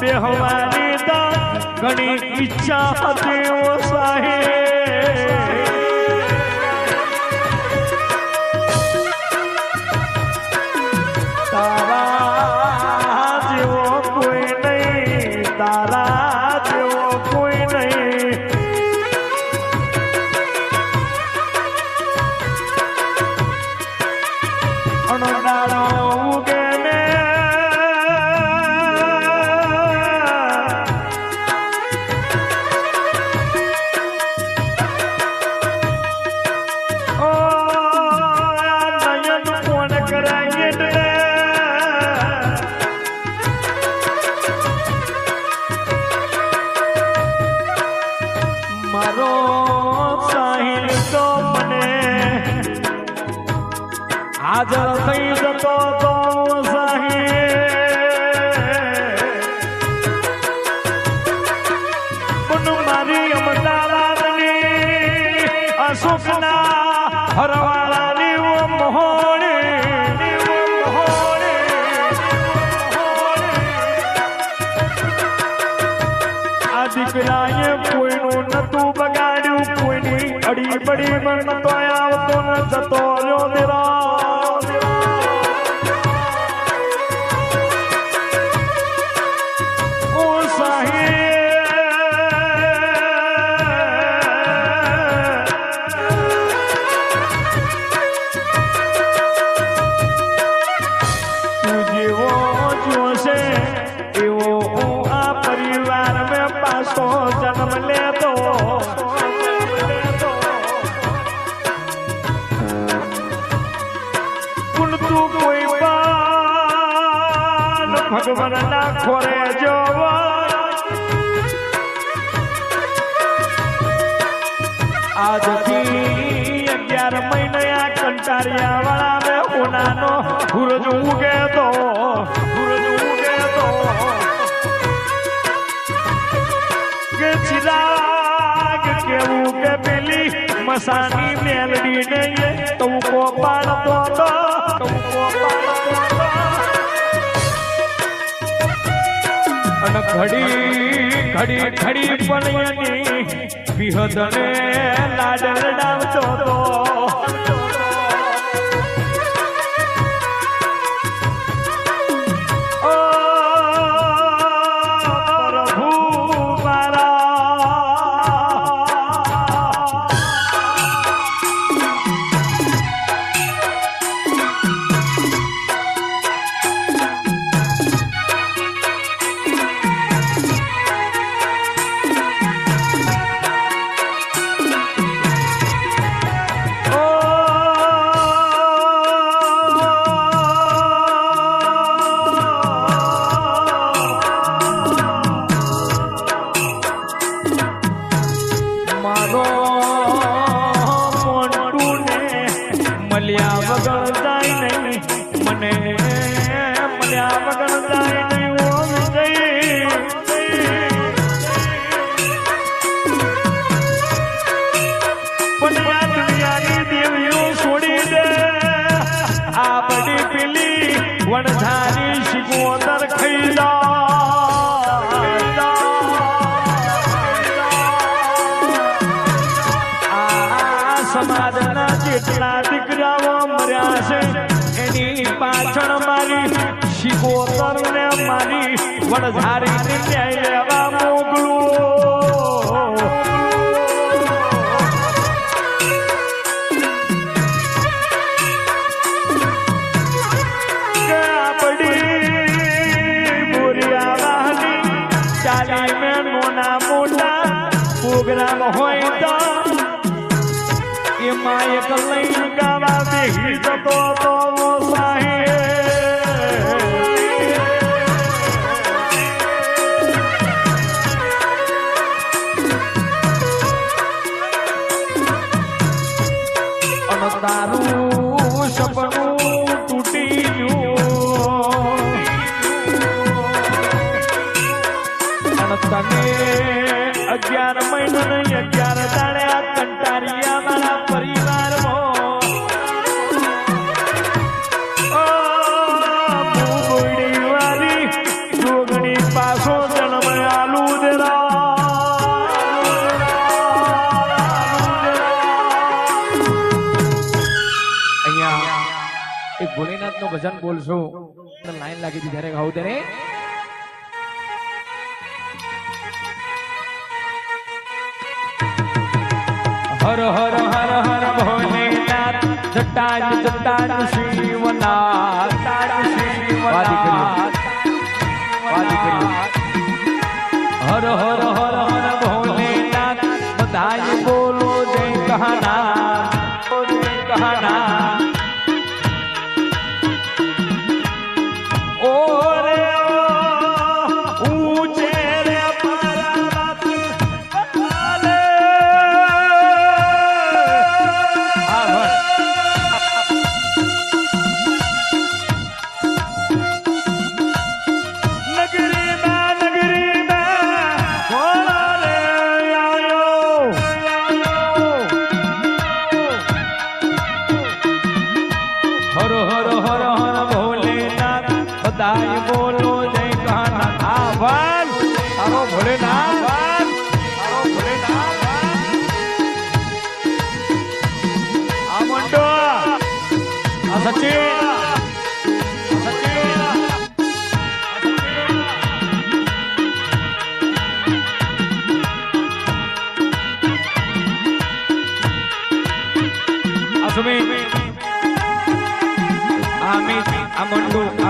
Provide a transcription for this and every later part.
બેહવાની દા ઘણી ઈચ્છા હતી ઓ સાહેબ. કરાય એટલે મારો સાહિલ તો મને હાજર થઈ જતો તો હરવાળાની બડી મન નતો આવતો ન જતો રહ્યો આજથી અગિયાર મહિને આ કંટાળિયા વાળા મેં ઉનાનો સૂરજ ઉગે તો સૂરજ ઉગે તો કે ચિરાગ કેવું કે પેલી મસાની મેલડી નહીં તો કો પાડતો તો ટૂંકો પાડતો તો. અને ઘડી ઘડી ઘડી પણ એની વિહદને લાડ લડાવતો તો. સમાજના જેટલા દીકરાઓ મર્યા છે. એની પાછળ મારી શિકોતર ને મારી ને ન્યાય લેવા મોકલું હોય તો એમાં એક લઈને ગાવા બેહી જતો તો તારું સપનું તૂટી ગયું. તને અગિયાર મહિના નહીં અગિયાર દાડે નું ભજન બોલશું. લાઈન લાગી હતી ત્યારે ગાવું ત્યારે. હર હર હર હર ભોલેનાથ જટાન જટાન શિવનાથ. કર્યું. હર હર હર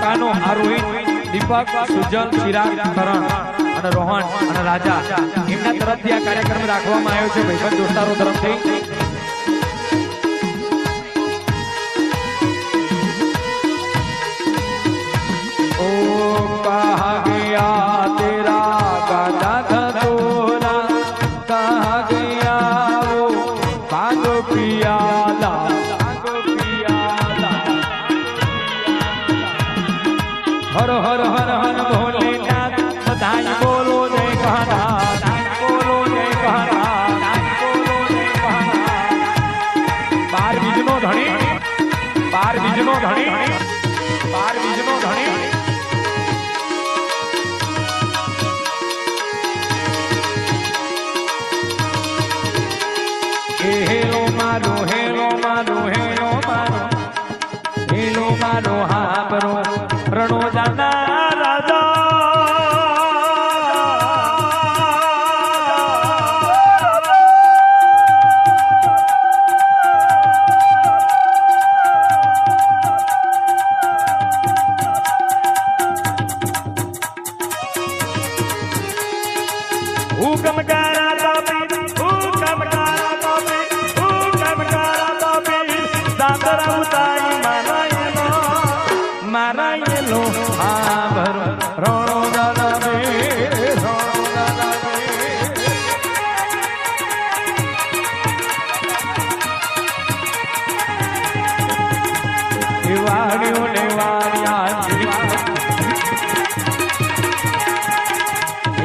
કાનો આ રોહિત દીપક સુજલ ચિરાગ કરણ અને રોહન અને રાજા. એમના તરફથી આ કાર્યક્રમ રાખવામાં આવ્યો છે. ભાઈબંધ દોસ્તારો તરફથી. ધણી. બાર બીજનો ધણી.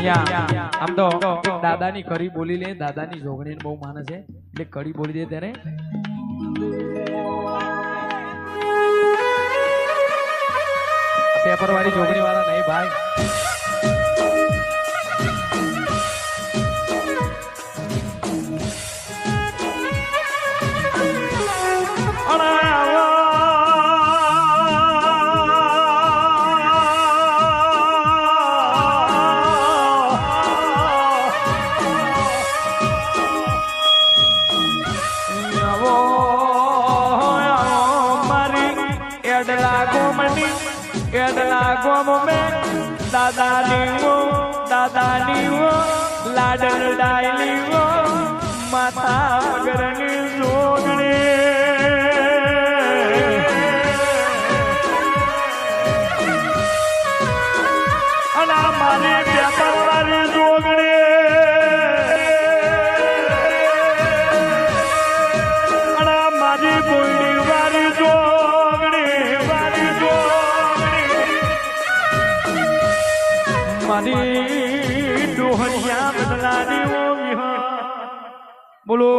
આમ તો દાદાની કડી બોલી લે દાદાની જોગણી બહુ માને છે. એટલે કડી બોલી દે ત્યારે. પેપર વાળી જોગણી વાળા નહીં ભાઈ. ગોમ મેં દાદાની વો દાદાની વો લાડલ ડાયલી મારી ડોહરિયા બદલાની ઓગી બોલો.